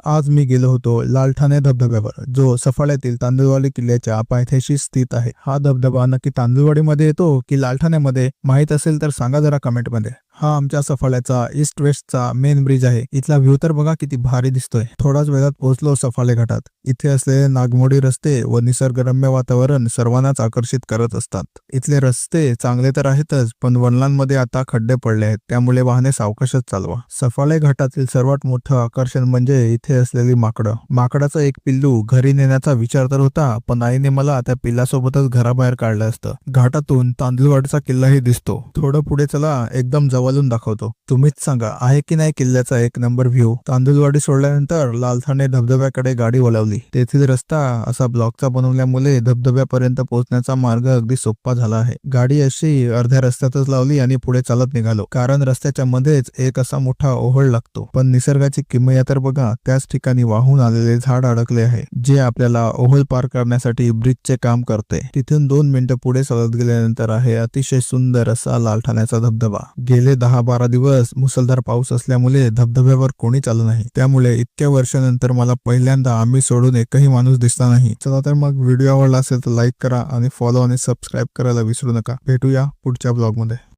आज मी गेलो होतो लालठाणे धबधब्यावर जो सफाळ्यातील तांदुळवाडी किल्ल्याच्या पायथ्याशी स्थित आहे. हा धबधबा नक्की तांदुळवाडीमध्ये येतो की लालठाण्यामध्ये? माहीत असेल तर सांगा जरा कमेंटमध्ये हा आमच्या सफाळ्याचा ईस्ट वेस्टचा मेन ब्रिज आहे. इथला व्ह्यू तर बघा किती भारी दिसतोय. थोडाच वेळात पोहोचलो सफाळे घाटात. इथे असलेले नागमोडी रस्ते व निसर्गरम्य वातावरण सर्वांनाच आकर्षित करत असतात. इथले रस्ते चांगले तर आहेतच पण वनलांमध्ये आता खड्डे पडले आहेत. त्यामुळे वाहने सावकाशच चालवा. सफाळे घाटातील सर्वात मोठं आकर्षण म्हणजे इथे असलेली माकडं. माकडाचं एक पिल्लू घरी नेण्याचा विचार तर होता पण आईने मला त्या पिल्लासोबतच घराबाहेर काढलं असतं. घाटातून तांदूळवाडचा किल्लाही दिसतो. थोडं पुढे चला एकदम जवळ जवळून दाखवतो. तुम्हीच सांगा आहे की नाही किल्ल्याचा एक नंबर व्ह्यू तांदूळवाडी सोडल्यानंतर लालथाने धबधब्याकडे गाडी वळवली तेथील रस्ता असा ब्लॉकचा बनवल्यामुळे धबधब्यापर्यंत पोहोचण्याचा मार्ग अगदी सोपा झाला आहे. गाडी अशी अर्ध्या रस्त्यातच लावली आणि पुढे चालत निघालो. कारण रस्त्याच्या मध्येच एक असा मोठा ओहळ लागतो. पण निसर्गाची किमया तर बघा त्याच ठिकाणी वाहून आलेले झाड अडकले आहे जे आपल्याला ओहळ पार करण्यासाठी ब्रिजचे काम करते. तिथून दोन मिनिटं पुढे चालत गेल्यानंतर आहे अतिशय सुंदर असा लालठाण्याचा धबधबा. गेले दहा बारा दिवस मुसळधार पाऊस असल्यामुळे धबधब्यावर कोणीच आलं नाही. त्यामुळे इतक्या वर्षानंतर मला पहिल्यांदा आम्ही सोडून एकही माणूस दिसला नाही. चला तर मग व्हिडिओ आवडला असेल तर लाईक करा आणि फॉलो आणि सबस्क्राईब करायला विसरू नका. भेटूया पुढच्या ब्लॉगमध्ये